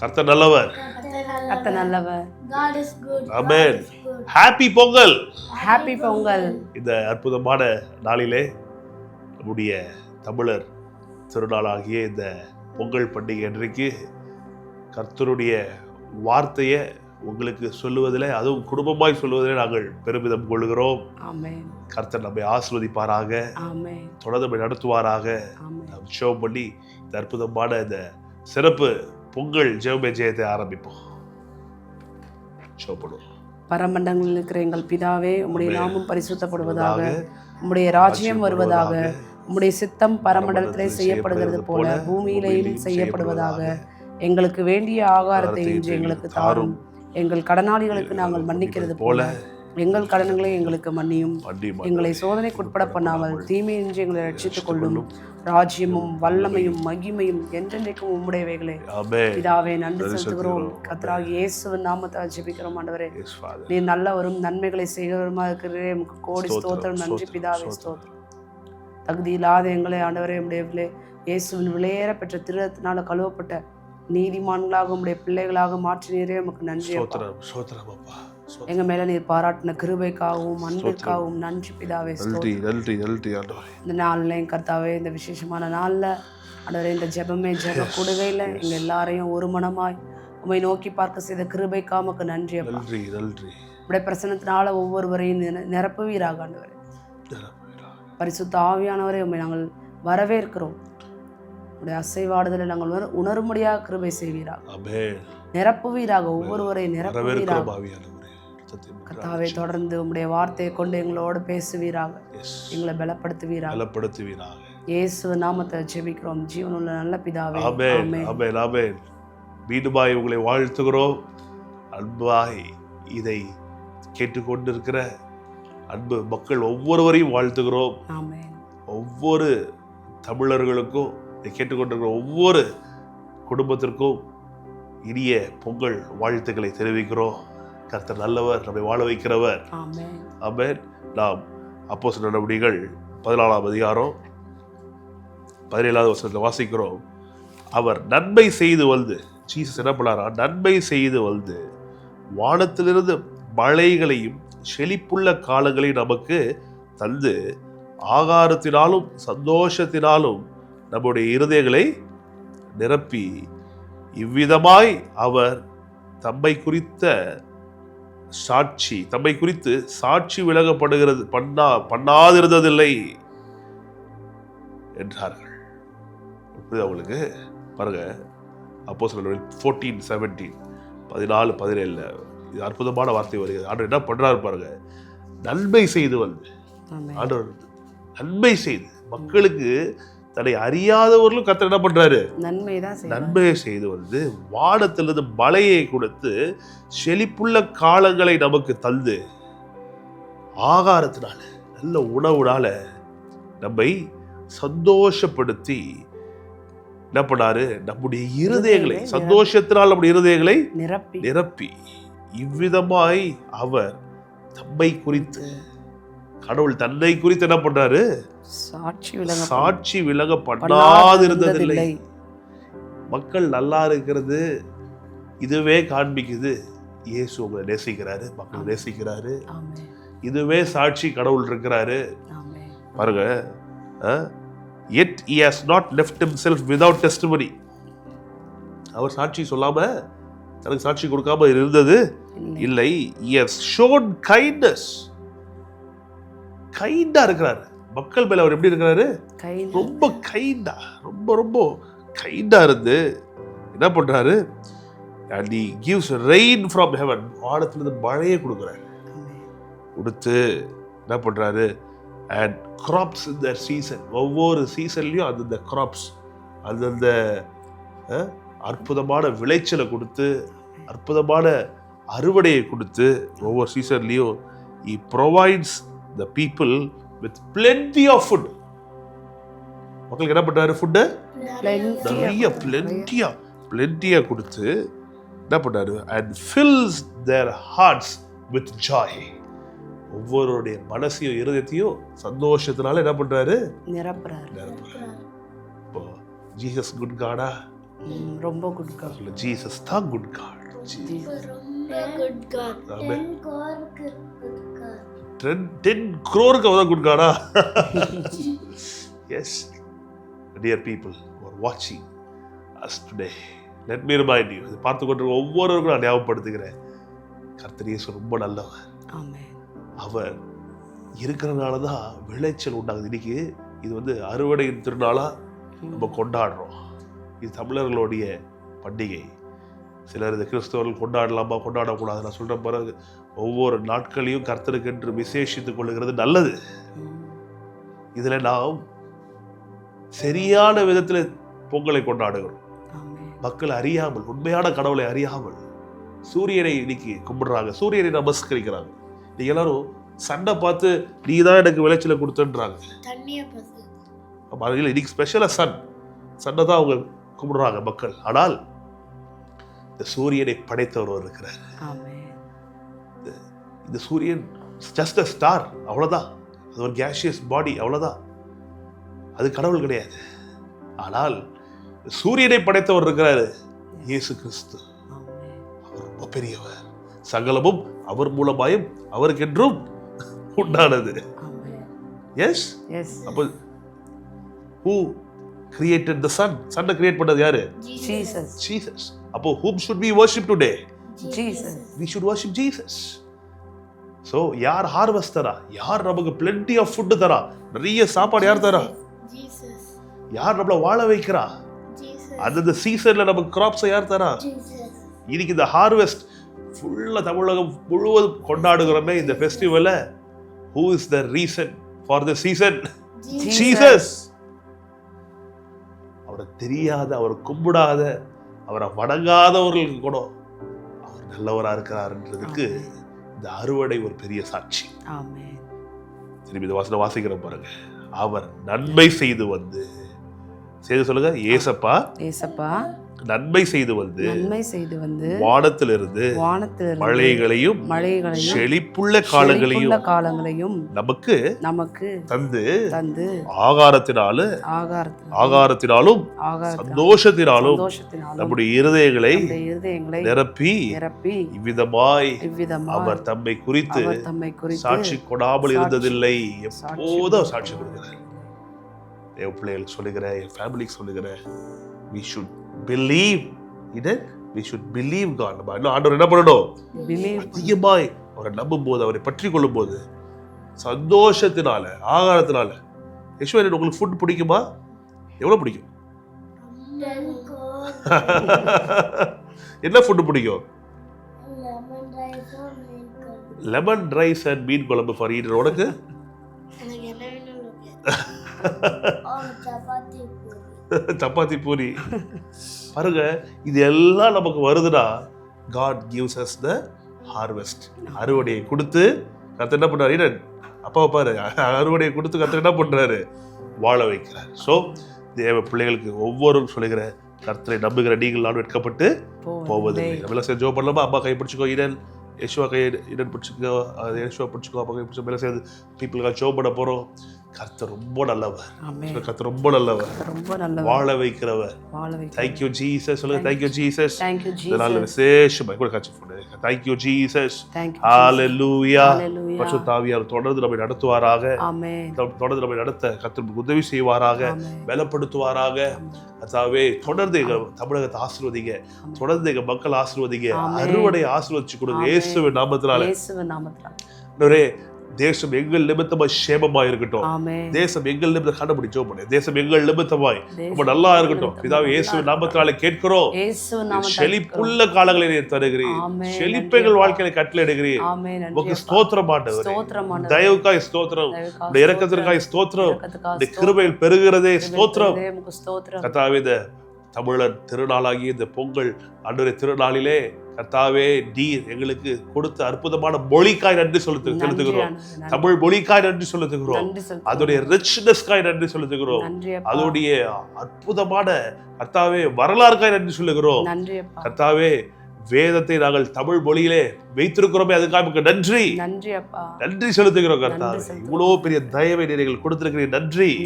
கர்த்தர் நல்லவர். கத்த நல்லவர். God is good. Amen. God is good. Happy Pongal. Happy Pongal. இந்த அற்புதமான நாளிலே நம்முடைய தமிழர் திருநாளாகிய இந்த பொங்கல் பண்டிகை அன்றைக்கு கர்த்தருடைய வார்த்தையை உங்களுக்கு சொல்லுவதில் அதுவும் குடும்பமாய் சொல்லுவதிலே நாங்கள் பெருமிதம் கொள்கிறோம். ஆமென் கர்த்தர் நம்மை ஆசிர்வதிப்பாராக. ஆமென் தொடர்ந்து நம்மை நடத்துவாராக. ஆமென் நாம் ஷோ பண்ணி இந்த அற்புதமான இந்த சிறப்பு பொங்கல் ஜெவமே ஜெயத்தை ஆரம்பிப்போம் பரமண்டங்களில் இருக்கிற எங்கள் பிதாவே உம்முடைய. நாமம் பரிசுத்தப்படுவதாக உம்முடைய ராஜ்யம் வருவதாக உம்முடைய சித்தம் பரமண்டலத்திலே பரமண்டலத்தில் செய்யப்படுகிறது போல பூமியிலேயும் செய்யப்படுவதாக. எங்களுக்கு வேண்டிய ஆகாரத்தை இன்று எங்களுக்கு தாரும். எங்கள் கடனாளிகளுக்கு நாங்கள் மன்னிக்கிறது போல எங்கள் கடன்களை எங்களுக்கு மன்னியும். எங்களை சோதனைக்கு உட்பட பண்ணாமல் தீமையின்றி எங்களை ரட்சித்துக் கொள்ளும். ராஜ்யமும் வல்லமையும் மகிமையும் என்றென்றைக்கும் உம்முடையவைகளே. பிதாவே நன்றி செலுத்துகிறோம். கத்ராகி இயேசுவின் நாமத்தால் ஜெபிக்கிறோம் ஆண்டவரே. நீர் நல்லவரும் நன்மைகளை செய்கிறவருமா இருக்கிறே கோடி ஸ்தோத்திரம், நன்றி பிதாவே ஸ்தோத்திரம். தகுதி இல்லாத எங்களை ஆண்டவரே உடைய இயேசுவின் விலையேற பெற்ற திருத்தினால கழுவப்பட்ட நீதிமான்களாக உடைய பிள்ளைகளாக மாற்றினீரே. உமக்கு நன்றி அப்பா. ஸ்தோத்திரம், ஸ்தோத்திரம் அப்பா. எங்க மேல நீர் பாராட்டின கிருபைக்காகவும் அன்பிற்காகவும் நன்றி பிதாவே. நன்றி நன்றி நன்றி ஆண்டவரே. இந்த நாள்லையும் கர்த்தாவே இந்த விசேஷமான நாள்ல ஆண்டவரே இந்த ஜெபமே ஜெப கூடுகையில எங்க எல்லாரையும் ஒரு மனமாய் உம்மை நோக்கி பார்க்க செய்த கிருபைக்காமக்கு நன்றி அப்பா. நன்றி நன்றி. உடைய பிரசனத்தினால ஒவ்வொருவரையும் நிர- நிரப்புவீராக ஆண்டவரே. பரிசுத்த ஆவியானவரை உண்மை நாங்கள் வரவேற்கிறோம். உடைய அசைவாடுதலை நாங்கள் உணர் உணரும்படியாக கிருபை செய்வீராக. நிரப்புவீராக ஒவ்வொருவரை நிரப்புவீராக. கர்த்தாவே தொடர்ந்து உம்முடைய வார்த்தையை கொண்டு எங்களோடு பேசுவீராக. எங்களை பலப்படுத்துவீராக. பலப்படுத்துவீராக. இயேசு நாமத்தை ஜெபிக்கிறோம். ஜீவனுள்ள நல்ல பிதாவே. ஆமென். ஆமென். ஆமென். மீண்டுமாய் உங்களை வாழ்த்துகிறோம். அன்பாய் இதை கேட்டுக்கொண்டிருக்கிற அன்பு மக்கள் ஒவ்வொருவரையும் வாழ்த்துகிறோம். ஒவ்வொரு தமிழர்களுக்கும் இதை கேட்டுக்கொண்டிருக்கிற ஒவ்வொரு குடும்பத்திற்கும் இனிய பொங்கல் வாழ்த்துக்களை தெரிவிக்கிறோம். கர்த்தர் நல்லவர் நம்மை வாழ வைக்கிறவர். ஆமென். நாம் அப்போஸ் நடவடிக்கைகள் பதினாலாம் அதிகாரம் பதினேழாவது வருஷத்தில் வாசிக்கிறோம். அவர் நன்மை செய்து வந்து ஜீசஸ் என்ன பண்ணாரா? நன்மை செய்து வந்து வானத்திலிருந்து மழைகளையும் செழிப்புள்ள காலங்களையும் நமக்கு தந்து ஆகாரத்தினாலும் சந்தோஷத்தினாலும் நம்முடைய இருதயங்களை நிரப்பி இவ்விதமாய் அவர் தம்மை குறித்த சாட்சி. தம்மை குறித்து சாட்சி விலகப்படுகிறது பண்ணா பண்ணாதிருந்ததில்லை என்றார்கள். புரியுதா உங்களுக்கு? பாருங்க அப்போ சொல்ல ஃபோர்டீன் செவன்டீன் பதினாலு பதினேழுல இது அற்புதமான வார்த்தை வருகிறது. ஆண்டவர் என்ன பண்றாரு பாருங்க நன்மை செய்து வந்து ஆண்டவர் நன்மை செய்து மக்களுக்கு தன்னை அறியாதவர்களும் கர்த்தர் என்ன பண்றாரு? நன்மை தான் செய்வார். நன்மையை செய்து வந்து வானத்திலிருந்து மழையை கொடுத்து செழிப்புள்ள காலங்களை நமக்கு தந்து ஆகாரத்தினால நல்ல உணவுனால நம்மை சந்தோஷப்படுத்தி என்ன பண்ணாரு? நம்முடைய இருதயங்களை இருதயங்களை சந்தோஷத்தினால் நம்முடைய இருதயங்களை நிரப்பி. நிரப்பி. இவ்விதமாய் அவர் தம்மை குறித்து கடவுள் தன்னை குறித்து என்ன பண்றாரு? சாட்சி விலக சாட்சி விலக பண்ணாதிருந்ததில்லை மக்கள் நல்லா இருக்கிறது இதுவே காண்பிக்குது. இயேசு உங்களை நேசிக்கிறாரு மக்கள் நேசிக்கிறாரு. இதுவே சாட்சி கடவுள் இருக்கிறாரு. பாருங்க எட் he has not left himself without testimony. அவர் சாட்சி சொல்லாம தனக்கு சாட்சி கொடுக்காம இருந்தது? இல்லை. he has shown kindness கைண்டா இருக்கிறாரு. மக்கள் மேல அவர் எப்படி இருக்கிறாரு? ரொம்ப கைண்டா ரொம்ப ரொம்ப கைண்டா இருந்து என்ன பண்றாரு? And he gives rain from heaven. வானத்துல இருந்து மழையை கொடுக்குறாரு. கொடுத்து என்ன பண்றாரு? அண்ட் கிராப்ஸ் இந்த சீசன் ஒவ்வொரு சீசன்லயும் அந்தந்த கிராப்ஸ் அந்தந்த அற்புதமான விளைச்சலை கொடுத்து அற்புதமான அறுவடையை கொடுத்து ஒவ்வொரு சீசன்லயும் he provides the people with plenty of food. மக்களுக்கு என்ன பண்றாரு ஃபுட்டு Plenty நிறைய பிளென்டியா பிளென்டியா கொடுத்து என்ன பண்ணாரு and fills their hearts with joy ஒவ்வொருடைய மனசையும் இருதயத்தையும் சந்தோஷத்தினால என்ன நிரப்புறாரு. இப்போ ஜீசஸ் குட் காடா ரொம்ப குட் காட் ஜீசஸ் தான் குட் காட் ரொம்ப good God Amen. Ten ten க்ரோருக்கு அவதான் குட் காடா எஸ் டியர் பீப்புள் ஆர் வாட்சிங் us today let me remind you பார்த்து கொண்டு ஒவ்வொருவருக்கும் நான் ஞாபகப்படுத்துகிறேன். கர்த்தர் இயேசு ரொம்ப நல்லவர். அவர் இருக்கிறனால தான் விளைச்சல் உண்டாகுது. இன்னைக்கு இது வந்து அறுவடை திருநாளாக நம்ம கொண்டாடுறோம். இது தமிழர்களுடைய பண்டிகை. சிலர் இது கிறிஸ்தவர்கள் கொண்டாடலாமா கொண்டாடக்கூடாது நான் சொல்கிற பிறகு ஒவ்வொரு நாட்களையும் கர்த்தருக்கென்று விசேஷித்துக் கொள்ளுகிறது நல்லது. இதில் நாம் சரியான விதத்தில் பொங்கலை கொண்டாடுகிறோம். மக்கள் அறியாமல் உண்மையான கடவுளை அறியாமல் சூரியனை இன்னைக்கு கும்பிடுறாங்க. சூரியனை நமஸ்கரிக்கிறாங்க. நீங்க எல்லாரும் சண்டை பார்த்து நீ தான் எனக்கு விளைச்சலை கொடுத்துன்றாங்க. அதில் இன்னைக்கு ஸ்பெஷலாக சன் சன்னை தான் அவங்க கும்பிடுறாங்க மக்கள். ஆனால் இந்த சூரியனை படைத்தவர் இருக்கிறார். இந்த சூரியன் ஜஸ்ட் அ ஸ்டார் அவ்வளோதான் அது ஒரு கேஷியஸ் பாடி அவ்வளோதான் அது கடவுள் கிடையாது. ஆனால் சூரியனை படைத்தவர் இருக்கிறாரு இயேசு கிறிஸ்து. அவர் ரொம்ப பெரியவர். சகலமும் அவர் மூலமாயும் அவருக்கென்றும் உண்டானது. எஸ் அப்போ ஹூ கிரியேட்டட் த சன் சன்னை கிரியேட் பண்ணது யாரு? ஜீசஸ் ஜீசஸ் அப்போ whom should be worship today Jesus we should worship Jesus so யார் ஹார்வெஸ்ட் தரா? யார் நமக்கு பிளென்டி ஆஃப் ஃபுட்டு தரா? நிறைய சாப்பாடு யார் தரா? யார் நம்மள வாழ வைக்கிறா? அந்தந்த சீசன்ல நமக்கு கிராப்ஸை யார் தரா? இன்னைக்கு இந்த ஹார்வெஸ்ட் ஃபுல்லாக தமிழகம் முழுவதும் கொண்டாடுகிறோமே இந்த ஃபெஸ்டிவலை who is the reason for the season. Jesus அவரை தெரியாத அவர் கும்பிடாத அவரை வணங்காதவர்களுக்கு கூட அவர் நல்லவரா இருக்கிறாருன்றதுக்கு இந்த அறுவடை ஒரு பெரிய சாட்சி. திரும்பி இந்த வாசனை வாசிக்கிறோம் பாருங்க. அவர் நன்மை செய்து வந்து செய்து சொல்லுங்க ஏசப்பா ஏசப்பா நன்மை செய்து வந்து நன்மை செய்து வந்து வானத்திலிருந்து வானத்திலிருந்து மழைகளையும் மழைகளையும் செழிப்புள்ள காலங்களையும் காலங்களையும் நமக்கு நமக்கு தந்து தந்து ஆகாரத்தினால ஆகாரத்தினாலும் சந்தோஷத்தினாலும் நம்முடைய இருதயங்களை நிரப்பி நிரப்பி இவ்விதமாய் அவர் தம்மை குறித்து தம்மை குறித்து சாட்சி கொடாமல் இருந்ததில்லை. எப்போதும் சாட்சி கொடுக்கிறார். என் பிள்ளைகளுக்கு சொல்லுகிறேன் என் ஃபேமிலிக்கு சொல்லுகிறேன் வி ஷுட் பிலீவ் இது வி ஷுட் பிலீவ் காட் நம்ம இன்னும் ஆண்டவர் என்ன பண்ணணும்? பிலீவ் அதிகமாய் அவரை நம்பும் போது அவரை பற்றி கொள்ளும் போது சந்தோஷத்தினால ஆகாரத்தினால யஸ்வரன் உங்களுக்கு ஃபுட் பிடிக்குமா? எவ்வளவு பிடிக்கும்? என்ன ஃபுட் பிடிக்கும்? லெமன் ரைஸ் அண்ட் மீன் குழம்பு ஃபார் ஈட்டர் உனக்கு? சப்பாத்தி பூரி. பாருங்க இது எல்லாம் நமக்கு வருதுன்னா God gives us the harvest அறுவடையை கொடுத்து கத்த என்ன பண்றாரு? ஈடன் அப்பா பாரு அறுவடையை கொடுத்து கத்த என்ன பண்றாரு? வாழ வைக்கிறார். ஸோ தேவ பிள்ளைகளுக்கு ஒவ்வொருவரும் சொல்லுகிற கர்த்தரை நம்புகிற நீங்கள் நானும் வெட்கப்பட்டு போவதில்லை. நம்மள சேர்ந்து ஜோ பண்ணலாமா? அம்மா கை பிடிச்சிக்கோ ஈடன் யேசுவா கை ஈடன் பிடிச்சிக்கோ யேசுவா பிடிச்சிக்கோ அப்பா கை பிடிச்சோ மேலே சேர்ந்து பீப்புளுக்காக ஜோ பண்ண போகிறோம் கர்த்தர் ரொம்ப நல்லவர். கர்த்தர் ரொம்ப நல்லவர். ரொம்ப நல்ல வாழ வைக்கிறவர். வைக்க தேங்க்யூ ஜீசஸ் சொல்லுங்க thank you Jesus thank you Jesus விசேஷமா கூட காட்சி போடு. Thank you Jesus thank you hallelujah hallelujah பரிசுத்தாவியார் தொடர்ந்து நம்மை நடத்துவாராக. ஆமென். தொடர்ந்து நம்மை நடத்த கர்த்தர் உதவி செய்வாராக. பலப்படுத்துவாராக. கர்த்தாவே தொடர்ந்து எங்க தமிழகத்தை ஆசீர்வதிங்க. தொடர்ந்து எங்க மக்கள் ஆசீர்வதிங்க. அறுவடை ஆசீர்வதிச்சு கொடுங்க. இயேசுவின் நாமத்தினால. இயேசுவின் ஆண்டவரே, தேசம் எங்கள் நிமித்தமா சேமமா இருக்கட்டும் தேசம் எங்கள் நிமித்தம் கண்டுபிடி ஜோ பண்ணு தேசம் எங்கள் நிமித்தமாய் ரொம்ப நல்லா இருக்கட்டும். பிதாவே இயேசுவின் நாமத்தினால கேட்கிறோம். செழிப்புள்ள காலங்களை நீர் தருகிறீர். செழிப்பைகள் வாழ்க்கையில கட்டளையிடுகிறீர் நன்றி ஸ்தோத்திரம் ஆண்டவரே. தயவுக்காய் ஸ்தோத்திரம். இரக்கத்திற்காய் ஸ்தோத்திரம். கிருபையில் பெருகிறதே ஸ்தோத்திரம். கிருபை தமிழர் திருநாளாகிய இந்த பொங்கல் அன்றைய திருநாளிலே கர்த்தாவே நீர் எங்களுக்கு கொடுத்த அற்புதமான மொழிக்காய் நன்றி நன்றி செலுத்துகிறோம். தமிழ் மொழிக்காய் நன்றி செலுத்துகிறோம். அதோடைய ரிச்னஸ்காய் நன்றி செலுத்துகிறோம். அதோடைய அற்புதமான கர்த்தாவே வரலாறுக்காய் நன்றி சொல்லுகிறோம் கர்த்தாவே வேதத்தை நாங்கள் தமிழ் மொழியிலே வைத்திருக்கிறோமே அதுக்காக நன்றி. நன்றி அப்பா. நன்றி செலுத்துகிறோம் கர்த்தாவே. இவ்வளவு பெரிய தயவை நீங்கள் கொடுத்திருக்கிறீர்கள் நன்றி.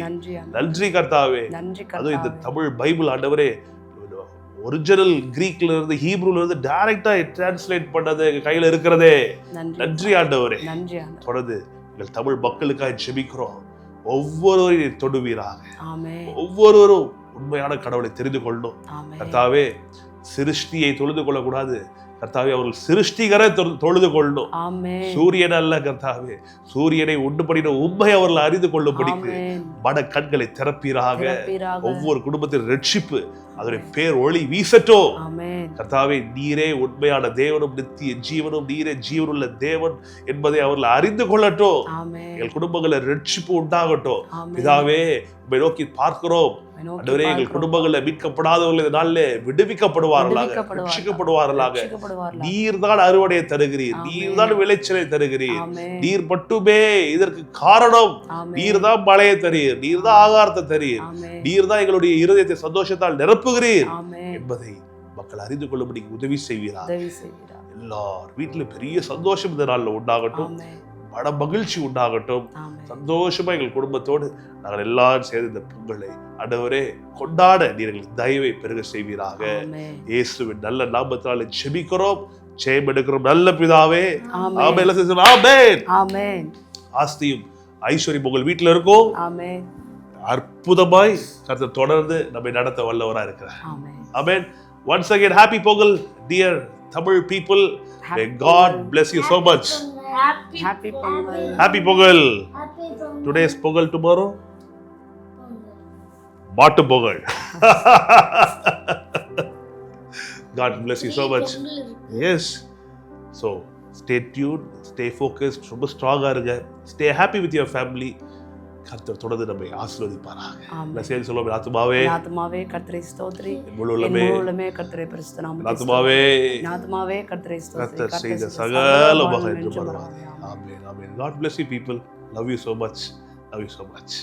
நன்றி கர்த்தாவே. அதுவும் இந்த. தமிழ் பைபிள் ஆண்டவரே ஒரிஜினல் கிரீக்ல இருந்து ஹீப்ரூல இருந்து டைரக்டா டிரான்ஸ்லேட் பண்ணது எங்க கையில இருக்கிறதே. நன்றி ஆண்டவரே. தொடர்ந்து எங்கள் தமிழ் மக்களுக்காக ஜெபிக்கிறோம். ஒவ்வொருவரையும் தொடுவீராக. ஒவ்வொருவரும் உண்மையான கடவுளை தெரிந்து கொள்ளணும். ஆமே கர்த்தாவே சிருஷ்டியை தொழுது கொள்ளக்கூடாது. கர்த்தாவே அவர்கள் சிருஷ்டிகரை தொழு- தொழுது கொள்ளணும். சூரியன் அல்ல கர்த்தாவே. சூரியனை உண்டு பண்ணின உண்மை அவர்கள் அறிந்து கொள்ளும்படிக்கு. மன கண்களை திறப்பீராக. ஒவ்வொரு குடும்பத்தின் ரட்சிப்பு அதனுடைய பேர் ஒளி வீசட்டும். ஆமென். கர்த்தாவே நீரே உண்மையான தேவனும் நித்திய ஜீவனும் நீரே ஜீவனுள்ள தேவன் என்பதை அவர்கள் அறிந்து கொள்ளட்டும். எங்கள் குடும்பங்களை ரட்சிப்பு உண்டாகட்டும். பிதாவே நோக்கி பார்க்கிறோம் ஆண்டவரே எங்கள். குடும்பங்கள்ல மீட்கப்படாதவர்கள் இந்த நாளில் விடுவிக்கப்படுவார்களாக விடுவிக்கப்படுவார்கள். ரட்சிக்கப்படுவார்களாக. நீர் தான் அறுவடையை தருகிறீர். நீர் தான் விளைச்சலை தருகிறீர். நீர் மட்டுமே இதற்கு காரணம். நீர் தான் மழையை தரீர் நீர் தான் ஆகாரத்தை தரீர். நீர் தான் எங்களுடைய இருதயத்தை சந்தோஷத்தால் நிரப்புகிறீர். என்பதை மக்கள் அறிந்து கொள்ளும்படி உதவி செய்வீரா செய்கிறார் எல்லார் வீட்டுல பெரிய சந்தோஷம் இந்த நாள்ல உண்டாகட்டும். மன மகிழ்ச்சி உண்டாகட்டும். சந்தோஷமா எங்கள் குடும்பத்தோடு நாங்கள் எல்லாரும் சேர்ந்து இந்த பொங்கலை ஆண்டவரே கொண்டாட நீர் எங்களுக்கு தயவை பெருக செய்வீராக. இயேசுவின் நல்ல நாமத்தினால ஜெபிக்கிறோம் ஜெயம் எடுக்கிறோம் நல்ல பிதாவே ஆமென். ஆஸ்தியும் ஐஸ்வர்யம் உங்கள் வீட்டுல இருக்கும். அற்புதமாய் கர்த்தர் தொடர்ந்து நம்மை நடத்த வல்லவரா இருக்கிறார் amen. Amen once again happy Pongal dear Tamil people may Happy God Pongal. bless you so much happy Pongal happy Pongal today's Pongal tomorrow. Mattu Pongal God bless you so much. Pongal இருக்கு. Yes so stay tune stay focused ரொம்ப ஸ்ட்ராங்காக இருங்க. Stay happy with your family கர்த்தர் தொடர்ந்து நம்மை ஆசீர்வதிப்பாராக. நான் சேர்ந்து சொல்லுவோம் ஆத்துமாவே. என் ஆத்துமாவே கர்த்தரை ஸ்தோத்திரி முழு என் உள்ளமே முழு உள்ளமே கர்த்தரை பரிசுத்த நாமத்தை ஆத்துமாவே. ஸ்தோத்திரி. என் ஆத்துமாவே கர்த்தரை கர்த்தர் செய்த சகல மகன் என்று. Amen amen. God bless you people. Love you so much. Love you so much.